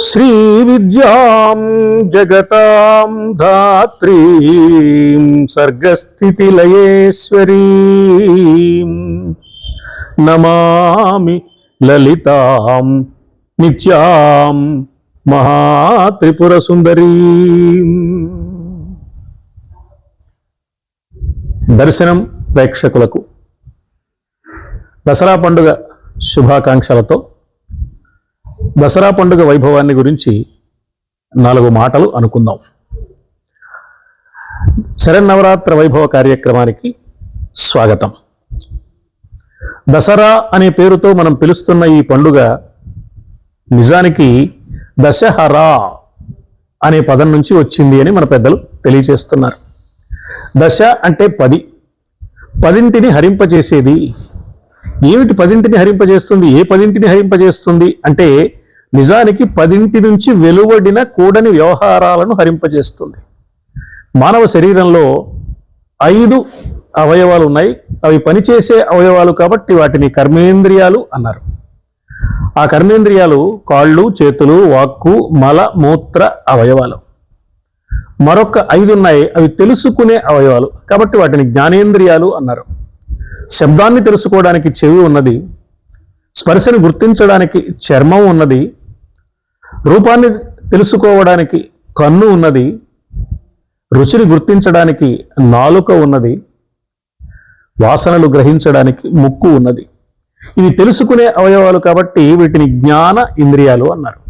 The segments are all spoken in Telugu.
శ్రీ విద్యాం జగతాం ధాత్రీం సర్గస్థితిలయేశ్వరీం నమామి లలితాం నిత్యాం మహాత్రిపురసుందరీం. దర్శనం ప్రేక్షకులకు. దసరా పండుగ శుభాకాంక్షలతో దసరా పండుగ వైభవాన్ని గురించి నాలుగు మాటలు అనుకుందాం. శరన్నవరాత్ర వైభవ కార్యక్రమానికి స్వాగతం. దసరా అనే పేరుతో మనం పిలుస్తున్న ఈ పండుగ నిజానికి దశహరా అనే పదం నుంచి వచ్చింది అని మన పెద్దలు తెలియచేస్తున్నారు దశ అంటే పది. పదింటిని హరింపజేసేది ఏమిటి పదింటిని హరింపజేస్తుంది? ఏ పదింటిని హరింపజేస్తుంది? అంటే నిజానికి పదింటి నుంచి వెలువడిన కూడని వ్యవహారాలను హరింపజేస్తుంది. మానవ శరీరంలో ఐదు అవయవాలు ఉన్నాయి. అవి పనిచేసే అవయవాలు కాబట్టి వాటిని కర్మేంద్రియాలు అన్నారు. ఆ కర్మేంద్రియాలు కాళ్ళు చేతులు వాక్కు మల మూత్ర అవయవాలు. మరొక ఐదు ఉన్నాయి అవి తెలుసుకునే అవయవాలు కాబట్టి వాటిని జ్ఞానేంద్రియాలు అన్నారు. శబ్దాన్ని తెలుసుకోవడానికి చెవి ఉన్నది స్పర్శను గుర్తించడానికి చర్మం ఉన్నది రూపాన్ని తెలుసుకోవడానికి కన్ను ఉన్నది రుచిని గుర్తించడానికి నాలుక ఉన్నది వాసనలు గ్రహించడానికి ముక్కు ఉన్నది. ఇవి తెలుసుకునే అవయవాలు కాబట్టి వీటిని జ్ఞాన ఇంద్రియాలు అన్నారు.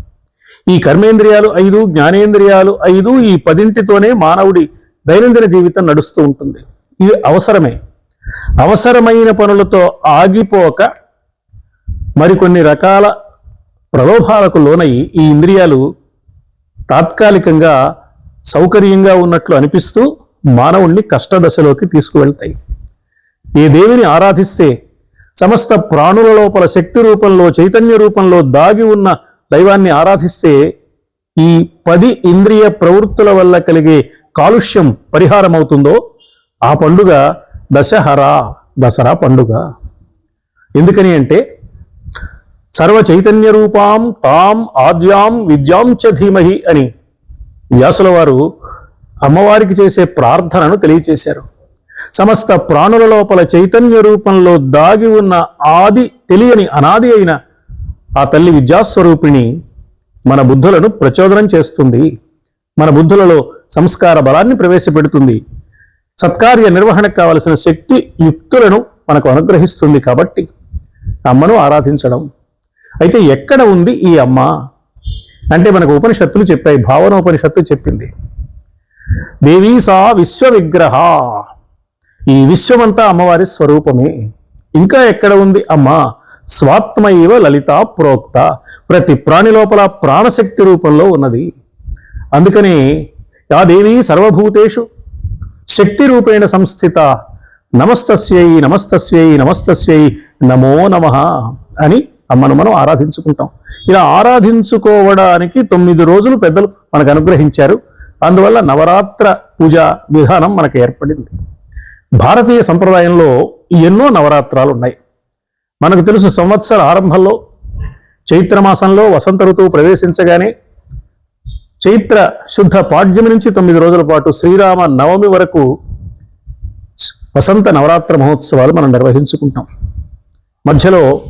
ఈ కర్మేంద్రియాలు ఐదు జ్ఞానేంద్రియాలు ఐదు ఈ పదింటితోనే మానవుడి దైనందిన జీవితం నడుస్తూ ఉంటుంది. ఇవి అవసరమే. అవసరమైన పనులతో ఆగిపోక మరికొన్ని రకాల ప్రలోభాలకు లోనై ఈ ఇంద్రియాలు తాత్కాలికంగా సౌకర్యంగా ఉన్నట్లు అనిపిస్తూ మానవుణ్ణి కష్టదశలోకి తీసుకువెళ్తాయి. ఏ దేవిని ఆరాధిస్తే సమస్త ప్రాణుల లోపల శక్తి రూపంలో చైతన్య రూపంలో దాగి ఉన్న దైవాన్ని ఆరాధిస్తే ఈ పది ఇంద్రియ ప్రవృత్తుల వల్ల కలిగే కాలుష్యం పరిహారం అవుతుందో ఆ పండుగ దశహరా దసరా పండుగ. ఎందుకని అంటే సర్వ చైతన్య రూపాం తాం ఆద్యాం విద్యాం చ ధీమహి అని వ్యాసుల వారు అమ్మవారికి చేసే ప్రార్థనను తెలియచేశారు. సమస్త ప్రాణుల లోపల చైతన్య రూపంలో దాగి ఉన్న ఆది తెలియని అనాది అయిన ఆ తల్లి విద్యాస్వరూపిణి మన బుద్ధులను ప్రచోదనం చేస్తుంది. మన బుద్ధులలో సంస్కార బలాన్ని ప్రవేశపెడుతుంది. సత్కార్య నిర్వహణకు కావలసిన శక్తి యుక్తులను మనకు అనుగ్రహిస్తుంది కాబట్టి అమ్మను ఆరాధించడం. అయితే ఎక్కడ ఉంది ఈ అమ్మ? అంటే మనకు ఉపనిషత్తులు చెప్పాయి భావనోపనిషత్తు చెప్పింది. దేవీ సా విశ్వ విగ్రహ ఈ విశ్వమంతా అమ్మవారి స్వరూపమే. ఇంకా ఎక్కడ ఉంది అమ్మ? స్వాత్మైవ లలిత ప్రోక్త. ప్రతి ప్రాణి లోపల ప్రాణశక్తి రూపంలో ఉన్నది. అందుకని యా దేవి సర్వభూతేషు శక్తి రూపేణ సంస్థిత. నమస్తస్యై నమస్తస్యై నమస్తస్యై నమో నమ అని అమ్మను మనం ఆరాధించుకుంటాం. ఇలా ఆరాధించుకోవడానికి తొమ్మిది రోజులు పెద్దలు మనకు అనుగ్రహించారు. అందువల్ల నవరాత్ర పూజ విధానం మనకు ఏర్పడింది. భారతీయ సంప్రదాయంలో ఎన్నో నవరాత్రాలు ఉన్నాయి. మనకు తెలుసు సంవత్సర ఆరంభంలో చైత్రమాసంలో వసంత ఋతువు ప్రవేశించగానే చైత్ర శుద్ధ పాడ్యమి నుంచి తొమ్మిది రోజుల పాటు శ్రీరామ నవమి వరకు వసంత నవరాత్ర మహోత్సవాలు మనం నిర్వహించుకుంటాం. మధ్యలో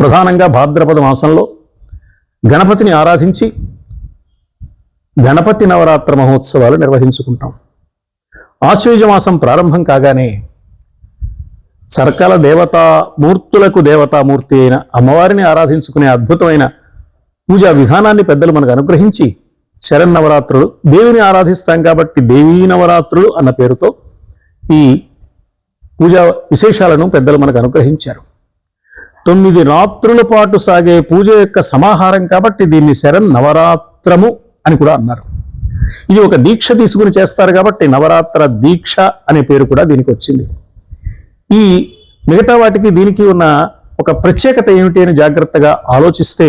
ప్రధానంగా భాద్రపద మాసంలో గణపతిని ఆరాధించి గణపతి నవరాత్ర మహోత్సవాలు నిర్వహించుకుంటాం. ఆశ్వయుజ మాసం ప్రారంభం కాగానే సర్కల దేవతా మూర్తులకు దేవతామూర్తి అయిన అమ్మవారిని ఆరాధించుకునే అద్భుతమైన పూజా విధానాన్ని పెద్దలు మనకు అనుగ్రహించి శరన్నవరాత్రులు దేవిని ఆరాధిస్తాం కాబట్టి దేవీ నవరాత్రులు అన్న పేరుతో ఈ పూజా విశేషాలను పెద్దలు మనకు అనుగ్రహించారు. తొమ్మిది రాత్రుల పాటు సాగే పూజ యొక్క సమాహారం కాబట్టి దీన్ని శరణ్ నవరాత్రము అని కూడా అన్నారు. ఇది ఒక దీక్ష తీసుకుని చేస్తారు కాబట్టి నవరాత్ర దీక్ష అనే పేరు కూడా దీనికి వచ్చింది. ఈ మిగతా వాటికి దీనికి ఉన్న ఒక ప్రత్యేకత ఏమిటి అని జాగ్రత్తగా ఆలోచిస్తే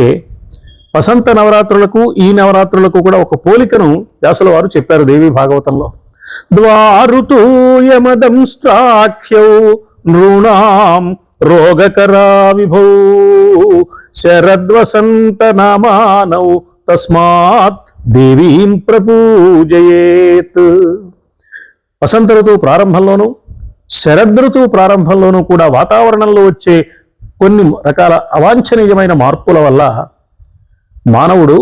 వసంత నవరాత్రులకు ఈ నవరాత్రులకు కూడా ఒక పోలికను వ్యాసుల వారు చెప్పారు దేవి భాగవతంలో. ద్వారుతూయమదంష్ట్రాఖ్యౌ నృణాం రోగకరా విభౌ శరద్వసంత నామానౌ తస్మాత్ దేవీం ప్రపూజయేత్. వసంత ఋతువు ప్రారంభంలోనూ శరదృతువు ప్రారంభంలోనూ కూడా వాతావరణంలో వచ్చే కొన్ని రకాల అవాంఛనీయమైన మార్పుల వల్ల మానవుడు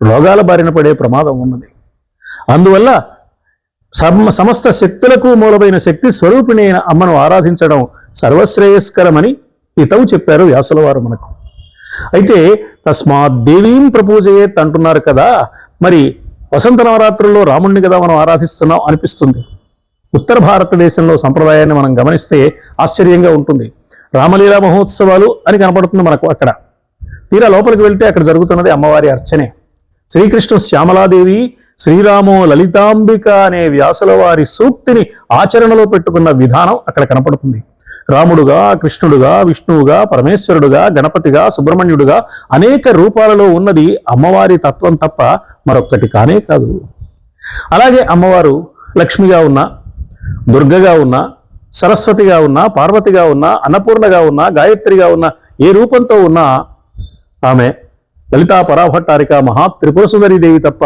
రోగాల బారిన పడే ప్రమాదం ఉన్నది. అందువల్ల సమ సమస్త శక్తులకు మూలమైన శక్తి స్వరూపిణి అయిన అమ్మను ఆరాధించడం సర్వశ్రేయస్కరమని హితవు చెప్పారు వ్యాసుల వారు మనకు. అయితే తస్మాత్ దేవీం ప్రపూజయేత్ అంటున్నారు కదా మరి వసంత నవరాత్రుల్లో రాముణ్ణి కదా మనం ఆరాధిస్తున్నాం అనిపిస్తుంది. ఉత్తర భారతదేశంలో సంప్రదాయాన్ని మనం గమనిస్తే ఆశ్చర్యంగా ఉంటుంది. రామలీలా మహోత్సవాలు అని కనపడుతుంది మనకు అక్కడ. తీరా లోపలికి వెళ్తే అక్కడ జరుగుతున్నది అమ్మవారి అర్చనే. శ్రీకృష్ణ శ్యామలాదేవి శ్రీరాము లలితాంబిక అనే వ్యాసుల వారి సూక్తిని ఆచరణలో పెట్టుకున్న విధానం అక్కడ కనపడుతుంది. రాముడుగా కృష్ణుడుగా విష్ణువుగా పరమేశ్వరుడుగా గణపతిగా సుబ్రహ్మణ్యుడుగా అనేక రూపాలలో ఉన్నది అమ్మవారి తత్వం తప్ప మరొక్కటి కానే కాదు. అలాగే అమ్మవారు లక్ష్మిగా ఉన్న దుర్గగా ఉన్న సరస్వతిగా ఉన్న పార్వతిగా ఉన్న అన్నపూర్ణగా ఉన్న గాయత్రిగా ఉన్న ఏ రూపంతో ఉన్నా ఆమె లలితా పరాభట్టారిక మహా త్రిపుర దేవి తప్ప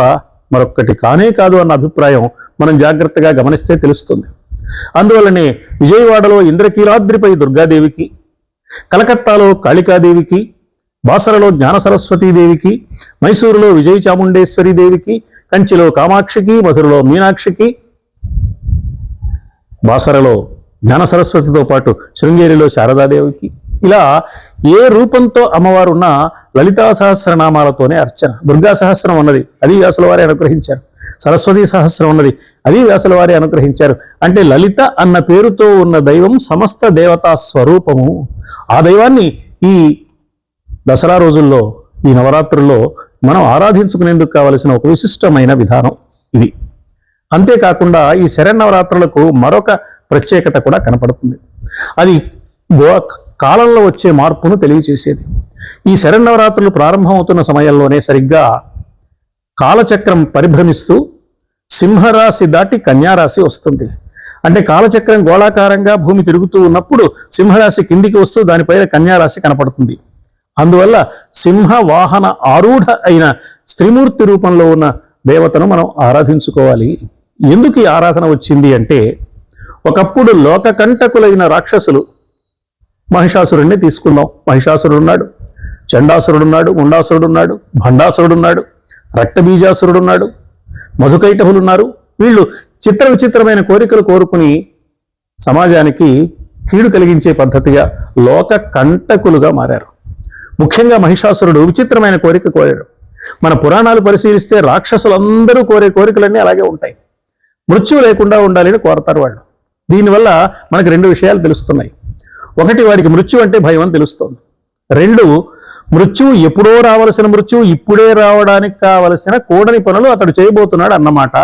మరొక్కటి కానే కాదు అన్న అభిప్రాయం మనం జాగ్రత్తగా గమనిస్తే తెలుస్తుంది. అందువల్లనే విజయవాడలో ఇంద్రకీలాద్రిపై దుర్గాదేవికి కలకత్తాలో కాళికాదేవికి బాసరలో జ్ఞాన సరస్వతీదేవికి మైసూరులో విజయ చాముండేశ్వరి దేవికి కంచిలో కామాక్షికి మధురలో మీనాక్షికి బాసరలో జ్ఞాన సరస్వతితో పాటు శృంగేరిలో శారదాదేవికి ఇలా ఏ రూపంతో అమ్మవారు ఉన్న లలితా సహస్రనామాలతోనే అర్చన. దుర్గా సహస్రం ఉన్నది అది వ్యాసుల వారే అనుగ్రహించారు. సరస్వతి సహస్రం ఉన్నది అది వ్యాసుల వారే అనుగ్రహించారు. అంటే లలిత అన్న పేరుతో ఉన్న దైవం సమస్త దేవతా స్వరూపము. ఆ దైవాన్ని ఈ దసరా రోజుల్లో ఈ నవరాత్రుల్లో మనం ఆరాధించుకునేందుకు కావలసిన ఒక విశిష్టమైన విధానం ఇది. అంతేకాకుండా ఈ శరన్నవరాత్రులకు మరొక ప్రత్యేకత కూడా కనపడుతుంది. అది గోవా కాలంలో వచ్చే మార్పును తెలియచేసేది. ఈ శరన్నవరాత్రులు ప్రారంభమవుతున్న సమయంలోనే సరిగ్గా కాలచక్రం పరిభ్రమిస్తూ సింహరాశి దాటి కన్యారాశి వస్తుంది. అంటే కాలచక్రం గోళాకారంగా భూమి తిరుగుతూ ఉన్నప్పుడు సింహరాశి కిందికి వస్తూ దానిపైన కన్యారాశి కనపడుతుంది. అందువల్ల సింహ వాహన ఆరూఢ అయిన స్త్రీమూర్తి రూపంలో ఉన్న దేవతను మనం ఆరాధించుకోవాలి. ఎందుకు ఈ ఆరాధన వచ్చింది అంటే ఒకప్పుడు లోకకంటకులైన రాక్షసులు మహిషాసురుణ్ణి తీసుకుందాం. మహిషాసురుడు ఉన్నాడు చండాసురుడు ఉన్నాడు రక్తబీజాసురుడున్నాడు ఉన్నాడు భండాసురుడు ఉన్నాడు రక్తబీజాసురుడు ఉన్నాడు మధుకైటహులు ఉన్నారు వీళ్ళు చిత్ర విచిత్రమైన కోరికలు కోరుకుని సమాజానికి కీడు కలిగించే పద్ధతిగా లోక కంటకులుగా మారారు. ముఖ్యంగా మహిషాసురుడు విచిత్రమైన కోరిక కోరాడు. మన పురాణాలు పరిశీలిస్తే రాక్షసులందరూ కోరే కోరికలన్నీ అలాగే ఉంటాయి. మృత్యువు లేకుండా ఉండాలని కోరతారు వాళ్ళు. దీనివల్ల మనకు రెండు విషయాలు తెలుస్తున్నాయి. ఒకటి వాడికి మృత్యు అంటే భయం అని తెలుస్తోంది. రెండు మృత్యువు ఎప్పుడో రావలసిన మృత్యువు ఇప్పుడే రావడానికి కావలసిన కూడని పనులు అతడు చేయబోతున్నాడు అన్నమాట.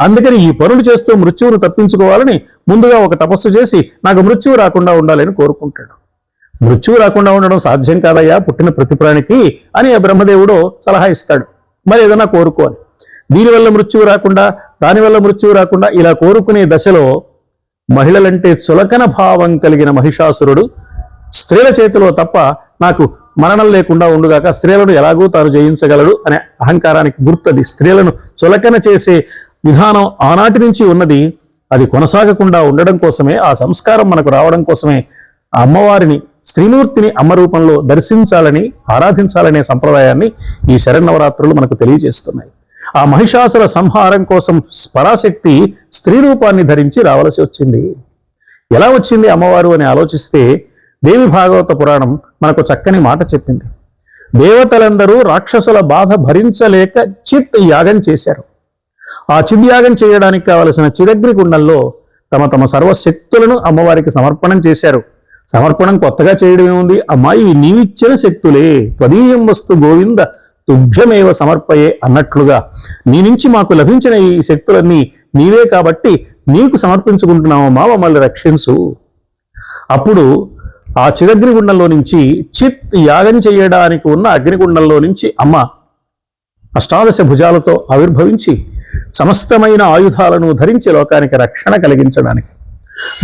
అందుకని ఈ పనులు చేస్తూ మృత్యువును తప్పించుకోవాలని ముందుగా ఒక తపస్సు చేసి నాకు మృత్యువు రాకుండా ఉండాలని కోరుకుంటాడు. మృత్యువు రాకుండా ఉండడం సాధ్యం కాదయ్యా పుట్టిన ప్రతి ప్రాణికి అని ఆ బ్రహ్మదేవుడు సలహా ఇస్తాడు. మరి ఏదైనా కోరుకోవాలి. దీనివల్ల మృత్యువు రాకుండా దానివల్ల మృత్యువు రాకుండా ఇలా కోరుకునే దశలో మహిళలంటే చులకన భావం కలిగిన మహిషాసురుడు. స్త్రీల చేతిలో తప్ప నాకు మరణం లేకుండా ఉండుగాక స్త్రీలను ఎలాగూ తాను జయించగలడు అనే అహంకారానికి గుర్తది. స్త్రీలను చులకన చేసే విధానం ఆనాటి నుంచి ఉన్నది అది కొనసాగకుండా ఉండడం కోసమే ఆ సంస్కారం మనకు రావడం కోసమే. ఆ అమ్మవారిని స్త్రీమూర్తిని అమ్మ రూపంలో దర్శించాలని ఆరాధించాలనే సంప్రదాయాన్ని ఈ శరన్నవరాత్రులు మనకు తెలియజేస్తున్నాయి. ఆ మహిషాసుర సంహారం కోసం పరాశక్తి స్త్రీ రూపాన్ని ధరించి రావలసి వచ్చింది. ఎలా వచ్చింది అమ్మవారు అని ఆలోచిస్తే దేవి భాగవత పురాణం మనకు చక్కని మాట చెప్పింది. దేవతలందరూ రాక్షసుల బాధ భరించలేక చిత్ యాగం చేశారు. ఆ చిద్యాగం చేయడానికి కావలసిన చిదగ్ని గుండంలో తమ తమ సర్వశక్తులను అమ్మవారికి సమర్పణం చేశారు. సమర్పణం కొత్తగా చేయడం ఏముంది అమ్మాయి నీవిచ్చిన శక్తులే. త్వదీయం వస్తు గోవింద తుభ్యమేవ సమర్పయే అన్నట్లుగా నీ నుంచి మాకు లభించిన ఈ శక్తులన్నీ నీవే కాబట్టి నీకు సమర్పించుకుంటున్నావు మా మమ్మల్ని రక్షించు. అప్పుడు ఆ చిరగ్నిగుండంలో నుంచి చిత్ యాగం చేయడానికి ఉన్న అగ్నిగుండంలో నుంచి అమ్మ అష్టాదశ భుజాలతో ఆవిర్భవించి సమస్తమైన ఆయుధాలను ధరించి లోకానికి రక్షణ కలిగించడానికి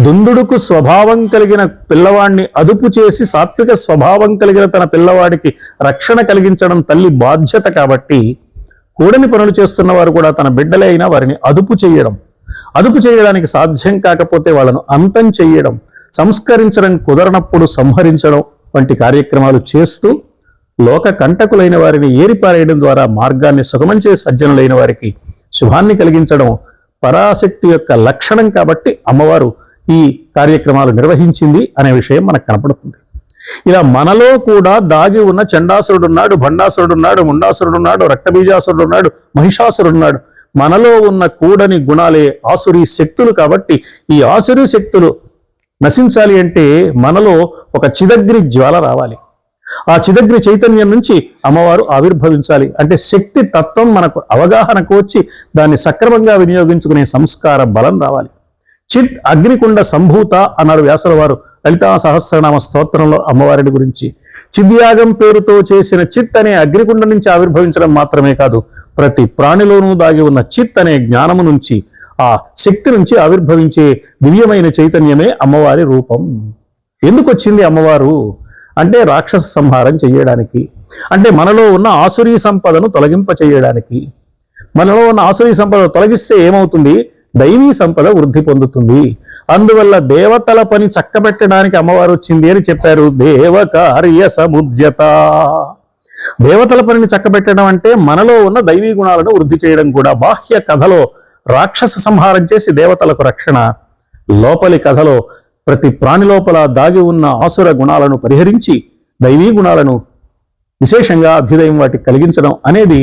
దుందుడుకు స్వభావం కలిగిన పిల్లవాడిని అదుపు చేసి సాత్విక స్వభావం కలిగిన తన పిల్లవాడికి రక్షణ కలిగించడం తల్లి బాధ్యత కాబట్టి కూడని పనులు చేస్తున్న వారు కూడా తన బిడ్డలే అయినా వారిని అదుపు చేయడం. అదుపు చేయడానికి సాధ్యం కాకపోతే వాళ్ళను అంతం చేయడం సంస్కరించడం కుదరనప్పుడు సంహరించడం వంటి కార్యక్రమాలు చేస్తూ లోక కంటకులైన వారిని ఏరిపారేయడం ద్వారా మార్గాన్ని సుగమం చేసి సజ్జనులైన వారికి శుభాన్ని కలిగించడం పరాశక్తి యొక్క లక్షణం కాబట్టి అమ్మవారు ఈ కార్యక్రమాలు నిర్వహించింది అనే విషయం మనకు కనపడుతుంది. ఇలా మనలో కూడా దాగి ఉన్న చండాసురుడున్నాడు భండాసురుడున్నాడు ముండాసురుడున్నాడు రక్తబీజాసురుడున్నాడు మహిషాసురుడున్నాడు మనలో ఉన్న కూడని గుణాలే ఆసురీ శక్తులు కాబట్టి ఈ ఆసురీ శక్తులు నశించాలి అంటే మనలో ఒక చిదగ్ని జ్వాల రావాలి. ఆ చిదగ్ని చైతన్యం నుంచి అమ్మవారు ఆవిర్భవించాలి. అంటే శక్తి తత్వం మనకు అవగాహనకు వచ్చి దాన్ని సక్రమంగా వినియోగించుకునే సంస్కార బలం రావాలి. చిత్ అగ్నికుండ సంభూత అన్నారు వ్యాసుల వారు. లలితా సహస్రనామ స్తోత్రంలో అమ్మవారిని గురించి. చిద్యాగం పేరుతో చేసిన చిత్ అనే అగ్నికుండ నుంచి ఆవిర్భవించడం మాత్రమే కాదు ప్రతి ప్రాణిలోనూ దాగి ఉన్న చిత్ అనే జ్ఞానము నుంచి ఆ శక్తి నుంచి ఆవిర్భవించే దివ్యమైన చైతన్యమే అమ్మవారి రూపం. ఎందుకు వచ్చింది అమ్మవారు? అంటే రాక్షస సంహారం చేయడానికి అంటే మనలో ఉన్న ఆసురీ సంపదను తొలగింప చేయడానికి మనలో ఉన్న ఆసురీ సంపద తొలగిస్తే ఏమవుతుంది? దైవీ సంపద వృద్ధి పొందుతుంది. అందువల్ల దేవతల పని చక్కబెట్టడానికి అమ్మవారు వచ్చింది అని చెప్పారు. దేవకార్య సముద్యత. దేవతల పనిని చక్కబెట్టడం అంటే మనలో ఉన్న దైవీ గుణాలను వృద్ధి చేయడం కూడా. బాహ్య కథలో రాక్షస సంహారం చేసి దేవతలకు రక్షణ లోపలి కథలో ప్రతి ప్రాణి లోపల దాగి ఉన్న ఆసుర గుణాలను పరిహరించి దైవీ గుణాలను విశేషంగా అభ్యుదయం వాటికి కలిగించడం అనేది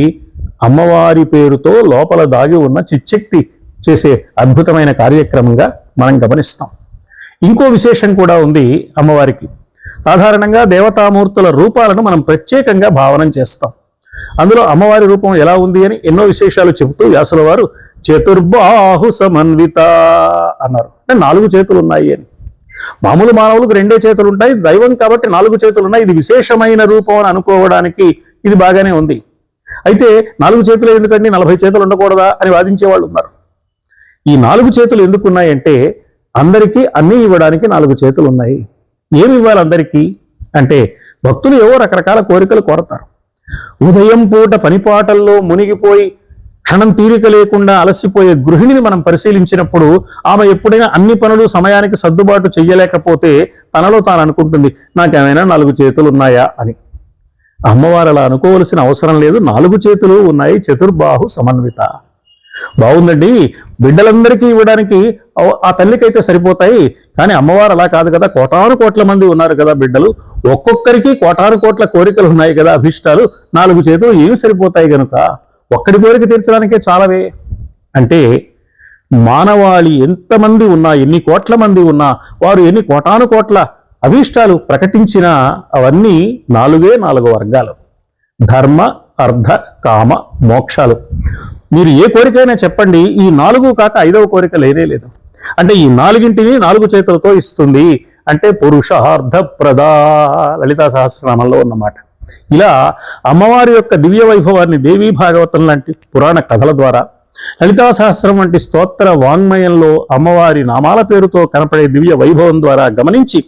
అమ్మవారి పేరుతో లోపల దాగి ఉన్న చిచ్చక్తి చేసే అద్భుతమైన కార్యక్రమంగా మనం గమనిస్తాం. ఇంకో విశేషం కూడా ఉంది అమ్మవారికి. సాధారణంగా దేవతామూర్తుల రూపాలను మనం ప్రత్యేకంగా భావనం చేస్తాం. అందులో అమ్మవారి రూపం ఎలా ఉంది అని ఎన్నో విశేషాలు చెబుతూ వ్యాసుల వారు చతుర్బాహు సమన్విత అన్నారు. అంటే నాలుగు చేతులు ఉన్నాయి అని. మామూలు మానవులకు రెండే చేతులు ఉంటాయి దైవం కాబట్టి నాలుగు చేతులు ఉన్నాయి ఇది విశేషమైన రూపం అని అనుకోవడానికి ఇది బాగానే ఉంది. అయితే నాలుగు చేతులు ఎందుకండి? నలభై చేతులు ఉండకూడదా అని వాదించే వాళ్ళు ఉన్నారు. ఈ నాలుగు చేతులు ఎందుకున్నాయంటే అందరికీ అన్నీ ఇవ్వడానికి నాలుగు చేతులు ఉన్నాయి ఏమి ఇవ్వాలి అందరికీ? అంటే భక్తులు ఏవో రకరకాల కోరికలు కోరతారు. ఉదయం పూట పనిపాటల్లో మునిగిపోయి క్షణం తీరిక లేకుండా అలసిపోయే గృహిణిని మనం పరిశీలించినప్పుడు ఆమె ఎప్పుడైనా అన్ని పనులు సమయానికి సర్దుబాటు చేయలేకపోతే తనలో తాను అనుకుంటుంది నాకేమైనా నాలుగు చేతులు ఉన్నాయా? అని. అమ్మవారు అలా అనుకోవలసిన అవసరం లేదు నాలుగు చేతులు ఉన్నాయి చతుర్బాహు సమన్విత. బాగుందండి బిడ్డలందరికీ ఇవ్వడానికి ఆ తల్లికైతే సరిపోతాయి కానీ అమ్మవారు అలా కాదు కదా కోటాను కోట్ల మంది ఉన్నారు కదా బిడ్డలు ఒక్కొక్కరికి కోటాను కోట్ల కోరికలు ఉన్నాయి కదా అభిష్టాలు నాలుగు చేతులు ఏమి సరిపోతాయి కనుక ఒక్కడి కోరిక తీర్చడానికే చాలవే. అంటే మానవాళి ఎంతమంది ఉన్నా ఎన్ని కోట్ల మంది ఉన్నా వారు ఎన్ని కోటాను కోట్ల అభీష్టాలు ప్రకటించినా అవన్నీ నాలుగే నాలుగు వర్గాలు. ధర్మ అర్ధ కామ మోక్షాలు. మీరు ఏ కోరికైనా చెప్పండి ఈ నాలుగు కాక ఐదవ కోరిక లేనే లేదు. అంటే ఈ నాలుగింటిని నాలుగు చేతులతో ఇస్తుంది. అంటే పురుషార్థ ప్రదా లలితా సహస్రనామంలో ఉన్నమాట. ఇలా అమ్మవారి యొక్క దివ్య వైభవాన్ని దేవీ భాగవతం లాంటి పురాణ కథల ద్వారా లలితా సహస్రం వంటి స్తోత్ర వాంగ్మయంలో అమ్మవారి నామాల పేరుతో కనపడే దివ్య వైభవం ద్వారా గమనించి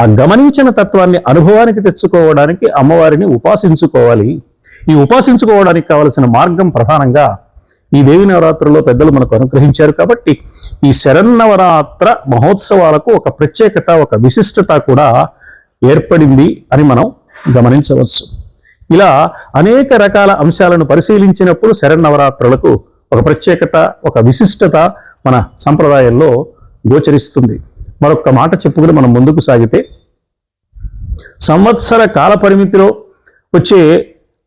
ఆ గమనించిన తత్వాన్ని అనుభవానికి తెచ్చుకోవడానికి అమ్మవారిని ఉపాసించుకోవాలి. ఈ ఉపాసించుకోవడానికి కావలసిన మార్గం ప్రధానంగా ఈ దేవి నవరాత్రుల్లో పెద్దలు మనకు అనుగ్రహించారు కాబట్టి ఈ శరన్నవరాత్ర మహోత్సవాలకు ఒక ప్రత్యేకత ఒక విశిష్టత కూడా ఏర్పడింది అని మనం గమనించవచ్చు. ఇలా అనేక రకాల అంశాలను పరిశీలించినప్పుడు శరన్నవరాత్రులకు ఒక ప్రత్యేకత ఒక విశిష్టత మన సంప్రదాయంలో గోచరిస్తుంది. మరొక మాట చెప్పుకుని మనం ముందుకు సాగితే సంవత్సర కాల పరిమితిలో వచ్చే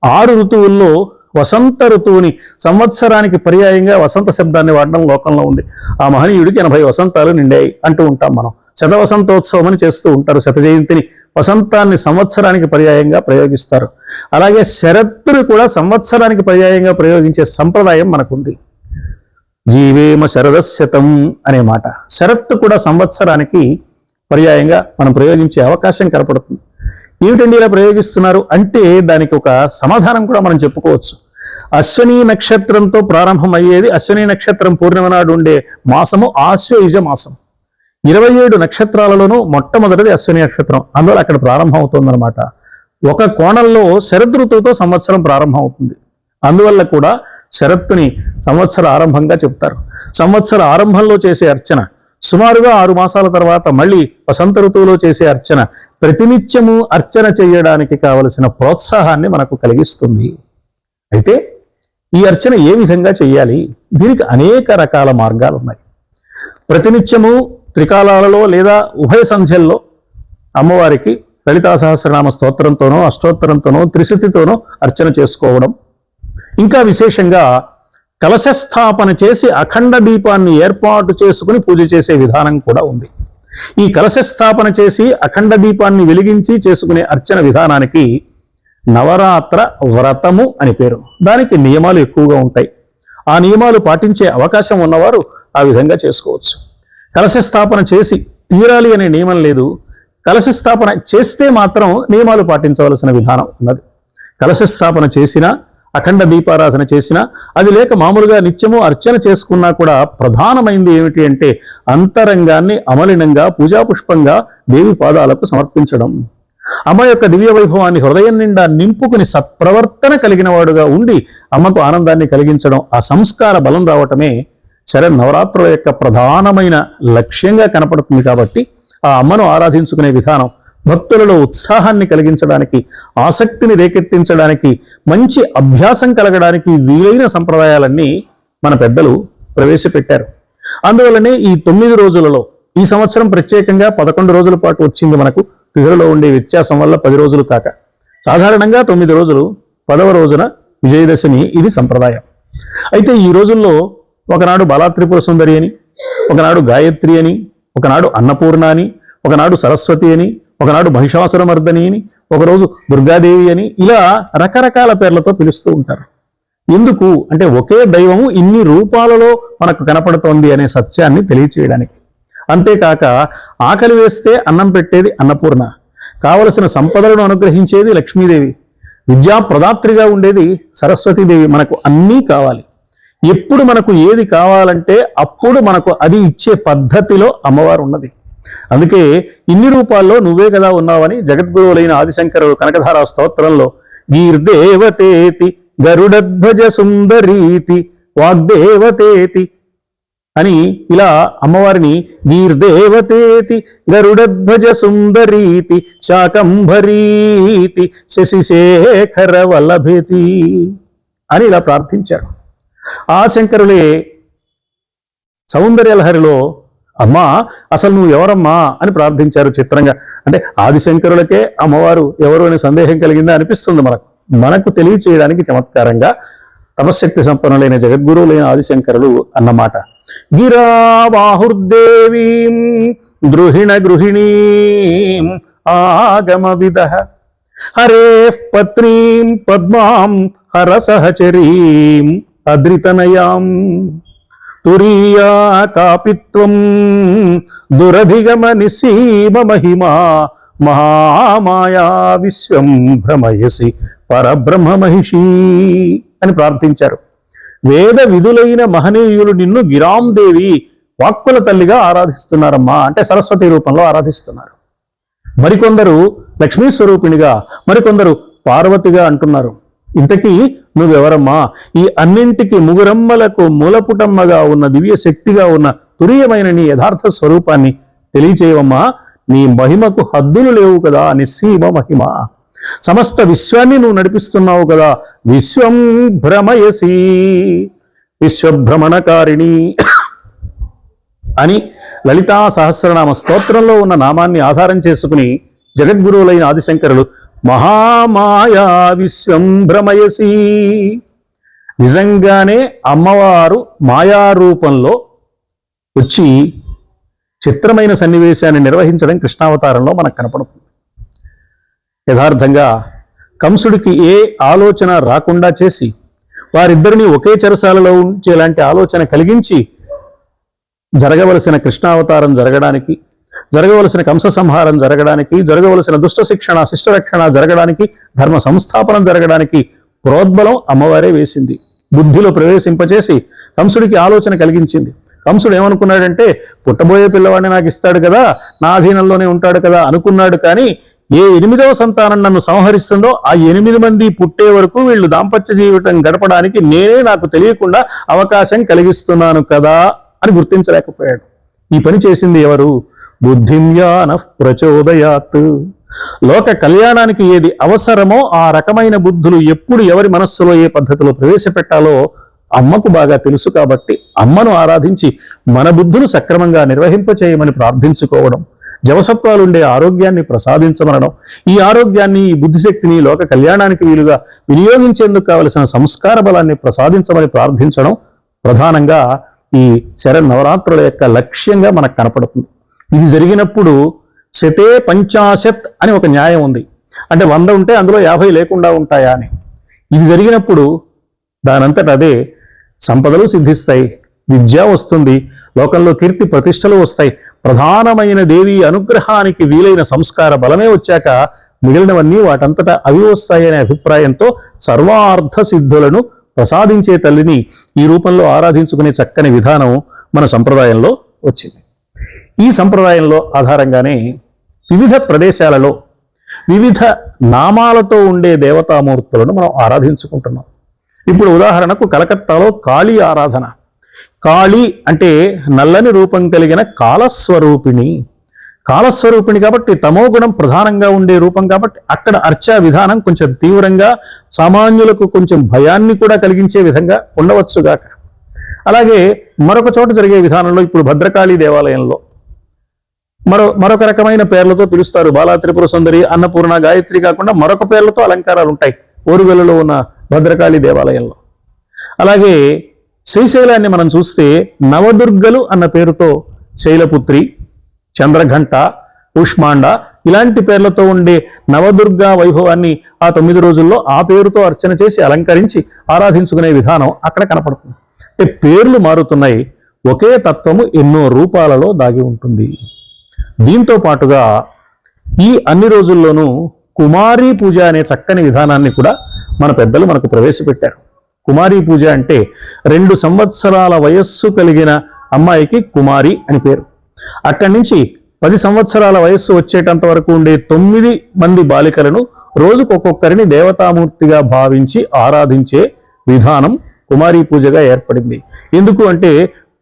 ఆరు ఋతువుల్లో వసంత ఋతువుని సంవత్సరానికి పర్యాయంగా వసంత శబ్దాన్ని వాడడం లోకంలో ఉంది. ఆ మహనీయుడికి ఎనభై వసంతాలు నిండాయి అంటూ ఉంటాం మనం. శత వసంతోత్సవం అని చేస్తూ ఉంటారు శత జయంతిని వసంతాన్ని సంవత్సరానికి పర్యాయంగా ప్రయోగిస్తారు. అలాగే శరత్తుని కూడా సంవత్సరానికి పర్యాయంగా ప్రయోగించే సంప్రదాయం మనకుంది. జీవేమ శరదశతం అనే మాట. శరత్తు కూడా సంవత్సరానికి పర్యాయంగా మనం ప్రయోగించే అవకాశం కనపడుతుంది. ఏమిటండి ఇలా ప్రయోగిస్తున్నారు? అంటే దానికి ఒక సమాధానం కూడా మనం చెప్పుకోవచ్చు. అశ్వని నక్షత్రంతో ప్రారంభమయ్యేది అశ్వని నక్షత్రం పూర్ణిమ నాడు ఉండే మాసము ఆశ్వయుజ మాసం. ఇరవై ఏడు నక్షత్రాలలోనూ మొట్టమొదటిది అశ్విని నక్షత్రం. అందువల్ల అక్కడ ప్రారంభం అవుతుందన్నమాట ఒక కోణంలో శరదృతువుతో సంవత్సరం ప్రారంభం అవుతుంది అందువల్ల కూడా శరత్తుని సంవత్సర ఆరంభంగా చెప్తారు. సంవత్సర ఆరంభంలో చేసే అర్చన సుమారుగా ఆరు మాసాల తర్వాత మళ్ళీ వసంత ఋతువులో చేసే అర్చన ప్రతినిత్యము అర్చన చేయడానికి కావలసిన ప్రోత్సాహాన్ని మనకు కలిగిస్తుంది. అయితే ఈ అర్చన ఏ విధంగా చేయాలి? దీనికి అనేక రకాల మార్గాలు ఉన్నాయి ప్రతినిత్యము త్రికాలాలలో లేదా ఉభయ సంధ్యల్లో అమ్మవారికి లలితా సహస్రనామ స్తోత్రంతోనో అష్టోత్తరంతోనో త్రిశతితోనో అర్చన చేసుకోవడం. ఇంకా విశేషంగా కలశస్థాపన చేసి అఖండ దీపాన్ని ఏర్పాటు చేసుకుని పూజ చేసే విధానం కూడా ఉంది. ఈ కలశస్థాపన చేసి అఖండ దీపాన్ని వెలిగించి చేసుకునే అర్చన విధానానికి నవరాత్ర వ్రతము అని పేరు. దానికి నియమాలు ఎక్కువగా ఉంటాయి. ఆ నియమాలు పాటించే అవకాశం ఉన్నవారు ఆ విధంగా చేసుకోవచ్చు. కలశ స్థాపన చేసి తీరాలి అనే నియమం లేదు. కలశ స్థాపన చేస్తే మాత్రం నియమాలు పాటించవలసిన విధానం ఉన్నది. కలశ స్థాపన చేసినా అఖండ దీపారాధన చేసినా అది లేక మామూలుగా నిత్యము అర్చన చేసుకున్నా కూడా ప్రధానమైంది ఏమిటి అంటే అంతరంగాన్ని అమలినంగా పూజాపుష్పంగా దేవి పాదాలకు సమర్పించడం. అమ్మ యొక్క దివ్య వైభవాన్ని హృదయం నిండా నింపుకుని సత్ప్రవర్తన కలిగిన వాడుగా ఉండి అమ్మకు ఆనందాన్ని కలిగించడం ఆ సంస్కార బలం రావటమే చరణ్ నవరాత్రుల యొక్క ప్రధానమైన లక్ష్యంగా కనపడుతుంది కాబట్టి ఆ అమ్మను ఆరాధించుకునే విధానం భక్తులలో ఉత్సాహాన్ని కలిగించడానికి ఆసక్తిని రేకెత్తించడానికి మంచి అభ్యాసం కలగడానికి వీలైన సంప్రదాయాలన్నీ మన పెద్దలు ప్రవేశపెట్టారు. అందువల్లనే ఈ తొమ్మిది రోజులలో ఈ సంవత్సరం ప్రత్యేకంగా పదకొండు రోజుల పాటు వచ్చింది మనకు తిథులలో ఉండే వ్యత్యాసం వల్ల పది రోజులు కాక. సాధారణంగా తొమ్మిది రోజులు పదవ రోజున విజయదశమి ఇది సంప్రదాయం. అయితే ఈ రోజుల్లో ఒకనాడు బాలాత్రిపుర సుందరి అని ఒకనాడు గాయత్రి అని ఒకనాడు అన్నపూర్ణ అని ఒకనాడు సరస్వతి అని ఒకనాడు మహిషాసురమర్దని అని ఒకరోజు దుర్గాదేవి అని ఇలా రకరకాల పేర్లతో పిలుస్తూ ఉంటారు. ఎందుకు? అంటే ఒకే దైవము ఇన్ని రూపాలలో మనకు కనపడుతోంది అనే సత్యాన్ని తెలియచేయడానికి. అంతేకాక ఆకలి వేస్తే అన్నం పెట్టేది అన్నపూర్ణ కావలసిన సంపదలను అనుగ్రహించేది లక్ష్మీదేవి విద్యా ప్రదాత్రిగా ఉండేది సరస్వతీదేవి మనకు అన్నీ కావాలి. ఎప్పుడు మనకు ఏది కావాలంటే అప్పుడు మనకు అది ఇచ్చే పద్ధతిలో అమ్మవారు ఉన్నది అందుకే ఇన్ని రూపాల్లో నువ్వే కదా ఉన్నావని జగద్గురువులైన ఆదిశంకరుడు కనకధార స్తోత్రంలో గీర్దేవతేతి గరుడధ్వజ సుందరీతి వాగ్దేవతేతి అని ఇలా అమ్మవారిని గీర్దేవతేతి గరుడధ్వజ సుందరీతి శాకంభరీతి శశిశేఖర వల్లభేతి అని ఇలా ప్రార్థించారు. ఆ శంకరులే సౌందర్యలహరిలో అమ్మా అసలు నువ్వు ఎవరమ్మా? అని ప్రార్థించారు చిత్రంగా. అంటే ఆదిశంకరులకే అమ్మవారు ఎవరు అనే సందేహం కలిగిందా అనిపిస్తుంది మనకు. మనకు తెలియచేయడానికి చమత్కారంగా తపశక్తి సంపన్నులైన జగద్గురువులైన ఆదిశంకరులు అన్నమాట. గిరాబాహుర్దేవీం ద్రుహిణ గృహిణీం ఆగమ విద హరే పత్నీం పద్మాం హరసహచరీం అద్రితనయాం. తురీయా కాపిత్వం. దురధిగమ నిసీమ మహిమా. మహామాయా విశ్వం భ్రమయసి పరబ్రహ్మ మహిషీ అని ప్రార్థించారు. వేద విధులైన మహనీయులు నిన్ను గిరాందేవి వాక్కుల తల్లిగా ఆరాధిస్తున్నారమ్మా అంటే సరస్వతి రూపంలో ఆరాధిస్తున్నారు. మరికొందరు లక్ష్మీ స్వరూపిణిగా మరికొందరు పార్వతిగా అంటున్నారు. ఇంతకీ నువ్వెవరమ్మా? ఈ అన్నింటికి ముగురమ్మలకు మూలపుటమ్మగా ఉన్న దివ్య శక్తిగా ఉన్న తురియమైన నీ యథార్థ స్వరూపాన్ని తెలియచేయవమ్మా. నీ మహిమకు హద్దులు లేవు కదా నిస్సీమ మహిమ. సమస్త విశ్వాన్ని నువ్వు నడిపిస్తున్నావు కదా విశ్వం భ్రమయసి. విశ్వభ్రమణకారిణి అని లలితా సహస్రనామ స్తోత్రంలో ఉన్న నామాన్ని ఆధారం చేసుకుని జగద్గురువులైన ఆదిశంకరుడు మహామాయా విశ్వం భ్రమయసి. నిజంగానే అమ్మవారు మాయా రూపంలో వచ్చి చిత్రమైన సన్నివేశాన్ని నిర్వహించడం కృష్ణావతారంలో మనకు కనపడుతుంది. యథార్థంగా కంసుడికి ఏ ఆలోచన రాకుండా చేసి వారిద్దరిని ఒకే చెరసాలలో ఉంచేలాంటి ఆలోచన కలిగించి జరగవలసిన కృష్ణావతారం జరగడానికి జరగవలసిన కంస సంహారం జరగడానికి జరగవలసిన దుష్ట శిక్షణ శిష్టరక్షణ జరగడానికి ధర్మ సంస్థాపనం జరగడానికి ప్రోద్బలం అమ్మవారే వేసింది. బుద్ధిలో ప్రవేశింపచేసి కంసుడికి ఆలోచన కలిగించింది. కంసుడు ఏమనుకున్నాడంటే పుట్టబోయే పిల్లవాడిని నాకు ఇస్తాడు కదా నా అధీనంలోనే ఉంటాడు కదా అనుకున్నాడు కానీ ఏ ఎనిమిదవ సంతానం నన్ను సంహరిస్తుందో ఆ ఎనిమిది మంది పుట్టే వరకు వీళ్ళు దాంపత్య జీవితం గడపడానికి నేనే నాకు తెలియకుండా అవకాశం కలిగిస్తున్నాను కదా అని గుర్తించలేకపోయాడు. ఈ పని చేసింది ఎవరు? బుద్ధిమ్యాన ప్రచోదయాత్. లోక కళ్యాణానికి ఏది అవసరమో ఆ రకమైన బుద్ధులు ఎప్పుడు ఎవరి మనస్సులో ఏ పద్ధతిలో ప్రవేశపెట్టాలో అమ్మకు బాగా తెలుసు కాబట్టి అమ్మను ఆరాధించి మన బుద్ధులు సక్రమంగా నిర్వహింపచేయమని ప్రార్థించుకోవడం జవసత్వాలుండే ఆరోగ్యాన్ని ప్రసాదించమనడం ఈ ఆరోగ్యాన్ని ఈ బుద్ధిశక్తిని లోక కళ్యాణానికి వీలుగా వినియోగించేందుకు కావలసిన సంస్కార బలాన్ని ప్రసాదించమని ప్రార్థించడం ప్రధానంగా ఈ శరణ్ నవరాత్రుల యొక్క లక్ష్యంగా మనకు కనపడుతుంది. ఇది జరిగినప్పుడు శతే పంచాశత్ అని ఒక న్యాయం ఉంది. అంటే వంద ఉంటే అందులో యాభై లేకుండా ఉంటాయా అని. ఇది జరిగినప్పుడు దానంతట అదే సంపదలు సిద్ధిస్తాయి విద్య వస్తుంది లోకంలో కీర్తి ప్రతిష్టలు వస్తాయి. ప్రధానమైన దేవి అనుగ్రహానికి వీలైన సంస్కార బలమే వచ్చాక మిగిలినవన్నీ వాటంతటా అవి వస్తాయనే అభిప్రాయంతో సర్వార్థ సిద్ధులను ప్రసాదించే తల్లిని ఈ రూపంలో ఆరాధించుకునే చక్కని విధానం మన సంప్రదాయంలో వచ్చింది. ఈ సంప్రదాయంలో ఆధారంగానే వివిధ ప్రదేశాలలో వివిధ నామాలతో ఉండే దేవతామూర్తులను మనం ఆరాధించుకుంటున్నాం. ఇప్పుడు ఉదాహరణకు కలకత్తాలో కాళీ ఆరాధన. కాళీ అంటే నల్లని రూపం కలిగిన కాలస్వరూపిణి. కాలస్వరూపిణి కాబట్టి తమో గుణం ప్రధానంగా ఉండే రూపం కాబట్టి అక్కడ అర్చా విధానం కొంచెం తీవ్రంగా సామాన్యులకు కొంచెం భయాన్ని కూడా కలిగించే విధంగా ఉండవచ్చుగాక అలాగే మరొక చోట జరిగే విధానంలో ఇప్పుడు భద్రకాళి దేవాలయంలో మరో మరొక రకమైన పేర్లతో పిలుస్తారు. బాలా త్రిపుర సుందరి అన్నపూర్ణ గాయత్రి కాకుండా మరొక పేర్లతో అలంకారాలు ఉంటాయి. ఓరుగల్లులో ఉన్న భద్రకాళి దేవాలయంలో. అలాగే శ్రీశైలాన్ని మనం చూస్తే నవదుర్గలు అన్న పేరుతో శైలపుత్రి చంద్రఘంట ఉష్మాండ ఇలాంటి పేర్లతో ఉండే నవదుర్గా వైభవాన్ని ఆ తొమ్మిది రోజుల్లో ఆ పేరుతో అర్చన చేసి అలంకరించి ఆరాధించుకునే విధానం అక్కడ కనపడుతుంది. అంటే పేర్లు మారుతున్నాయి. ఒకే తత్వము ఎన్నో రూపాలలో దాగి ఉంటుంది. దీంతో పాటుగా ఈ అన్ని రోజుల్లోనూ కుమారీ పూజ అనే చక్కని విధానాన్ని కూడా మన పెద్దలు మనకు ప్రవేశపెట్టారు. కుమారీ పూజ అంటే రెండు సంవత్సరాల వయస్సు కలిగిన అమ్మాయికి కుమారి అని పేరు. అక్కడి నుంచి పది సంవత్సరాల వయస్సు వచ్చేటంత వరకు ఉండే తొమ్మిది మంది బాలికలను రోజుకు ఒక్కొక్కరిని దేవతామూర్తిగా భావించి ఆరాధించే విధానం కుమారీ పూజగా ఏర్పడింది. ఎందుకు అంటే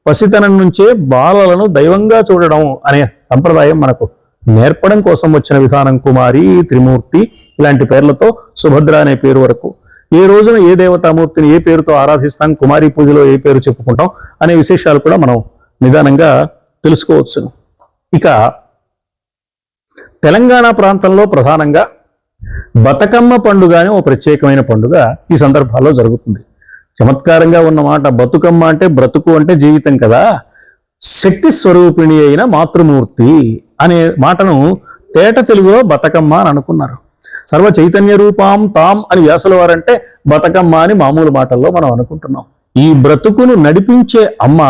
పసితనం నుంచే బాలలను దైవంగా చూడడం అనే సంప్రదాయం మనకు నేర్పడం కోసం వచ్చిన విధానం కుమారి త్రిమూర్తి ఇలాంటి పేర్లతో సుభద్ర అనే పేరు వరకు. ఏ రోజున ఏ దేవతామూర్తిని ఏ పేరుతో ఆరాధిస్తాం కుమారి పూజలో ఏ పేరు చెప్పుకుంటాం అనే విశేషాలు కూడా మనం నిదానంగా తెలుసుకోవచ్చు ఇక తెలంగాణ ప్రాంతంలో ప్రధానంగా బతుకమ్మ పండుగ అనే ఒక ప్రత్యేకమైన పండుగ ఈ సందర్భాల్లో జరుగుతుంది. చమత్కారంగా ఉన్న మాట బతుకమ్మ అంటే బ్రతుకు అంటే జీవితం కదా. శక్తి స్వరూపిణి అయిన మాతృమూర్తి అనే మాటను తేట తెలుగులో బతకమ్మ అని అనుకున్నారు. సర్వ చైతన్య రూపాం తాం అని వ్యాసుల వారంటే బతకమ్మ అని మామూలు మాటల్లో మనం అనుకుంటున్నాం. ఈ బ్రతుకును నడిపించే అమ్మ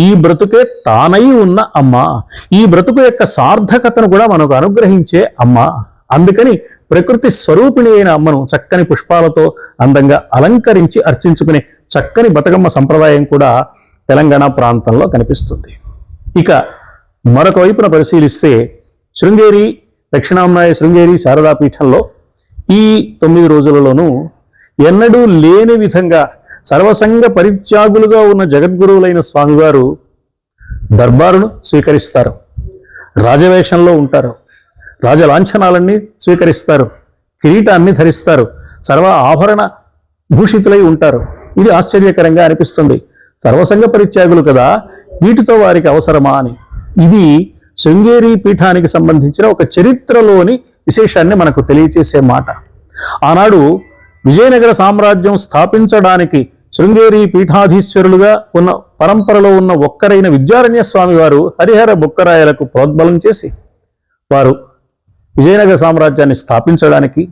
ఈ బ్రతుకే తానై ఉన్న అమ్మ ఈ బ్రతుకు యొక్క సార్థకతను కూడా మనకు అనుగ్రహించే అమ్మ. అందుకని ప్రకృతి స్వరూపిణి అయిన అమ్మను చక్కని పుష్పాలతో అందంగా అలంకరించి అర్చించుకునే చక్కని బతుకమ్మ సంప్రదాయం కూడా తెలంగాణ ప్రాంతంలో కనిపిస్తుంది. ఇక మరొక వైపున పరిశీలిస్తే శృంగేరి దక్షిణాంనాయ శృంగేరి శారదా పీఠంలో ఈ తొమ్మిది రోజులలోనూ ఎన్నడూ లేని విధంగా సర్వసంగ పరిత్యాగులుగా ఉన్న జగద్గురువులైన స్వామివారు దర్బారును స్వీకరిస్తారు. రాజవేషంలో ఉంటారు. రాజ లాంఛనాలన్నీ స్వీకరిస్తారు కిరీటాన్ని ధరిస్తారు సర్వ ఆభరణ భూషితులై ఉంటారు. ఇది ఆశ్చర్యకరంగా అనిపిస్తుంది. సర్వసంగ పరిత్యాగులు కదా వీటితో వారికి అవసరమా అని. ఇది శృంగేరి పీఠానికి సంబంధించిన ఒక చరిత్రలోని విశేషాన్ని మనకు తెలియచేసే మాట. ఆనాడు విజయనగర సామ్రాజ్యం స్థాపించడానికి శృంగేరి పీఠాధీశ్వరులుగా ఉన్న పరంపరలో ఉన్న ఒక్కరైన విద్యారణ్య స్వామి వారు హరిహర బుక్కరాయలకు ప్రోద్బలం చేసి వారు విజయనగర సామ్రాజ్యాన్ని స్థాపించడానికి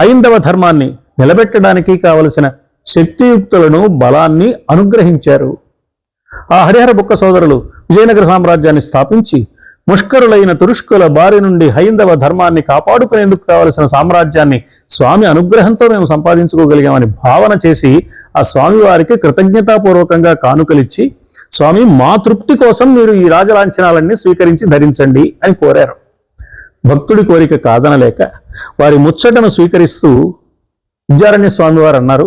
హైందవ ధర్మాన్ని నిలబెట్టడానికి కావలసిన శక్తియుక్తులను బలాన్ని అనుగ్రహించారు. ఆ హరిహర బుక్క సోదరులు విజయనగర సామ్రాజ్యాన్ని స్థాపించి ముష్కరులైన తురుష్కుల బారి నుండి హైందవ ధర్మాన్ని కాపాడుకునేందుకు కావలసిన సామ్రాజ్యాన్ని స్వామి అనుగ్రహంతో మేము సంపాదించుకోగలిగామని భావన చేసి ఆ స్వామి వారికి కృతజ్ఞతాపూర్వకంగా కానుకలిచ్చి స్వామి మా తృప్తి కోసం మీరు ఈ రాజలాంఛనాలన్నీ స్వీకరించి ధరించండి అని కోరారు. భక్తుడి కోరిక కాదనలేక వారి ముచ్చటను స్వీకరిస్తూ విద్యారణ్య స్వామి వారు అన్నారు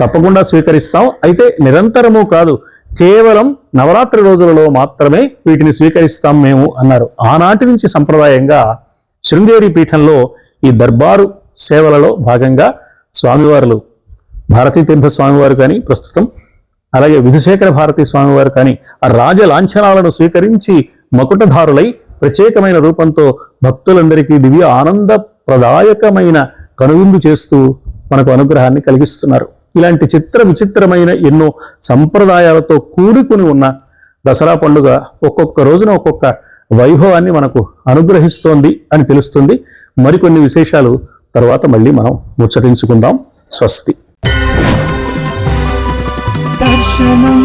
తప్పకుండా స్వీకరిస్తాం. అయితే నిరంతరము కాదు కేవలం నవరాత్రి రోజులలో మాత్రమే వీటిని స్వీకరిస్తాం మేము అన్నారు. ఆనాటి నుంచి సంప్రదాయంగా శృంగేరి పీఠంలో ఈ దర్బారు సేవలలో భాగంగా స్వామివారులు భారతీ తీర్థ స్వామివారు కానీ ప్రస్తుతం అలాగే విధుశేఖర భారతీ స్వామివారు కానీ ఆ రాజ లాంఛనాలను స్వీకరించి మకుటధారులై ప్రత్యేకమైన రూపంతో భక్తులందరికీ దివ్య ఆనంద ప్రదాయకమైన కనువిందు చేస్తూ మనకు అనుగ్రహాన్ని కలిగిస్తున్నారు. ఇలాంటి చిత్ర విచిత్రమైన ఎన్నో సంప్రదాయాలతో కూడుకుని ఉన్న దసరా పండుగ ఒక్కొక్క రోజున ఒక్కొక్క వైభవాన్ని మనకు అనుగ్రహిస్తోంది అని తెలుస్తుంది. మరికొన్ని విశేషాలు తర్వాత మళ్ళీ మనం ముచ్చటించుకుందాం. స్వస్తి. దర్శనం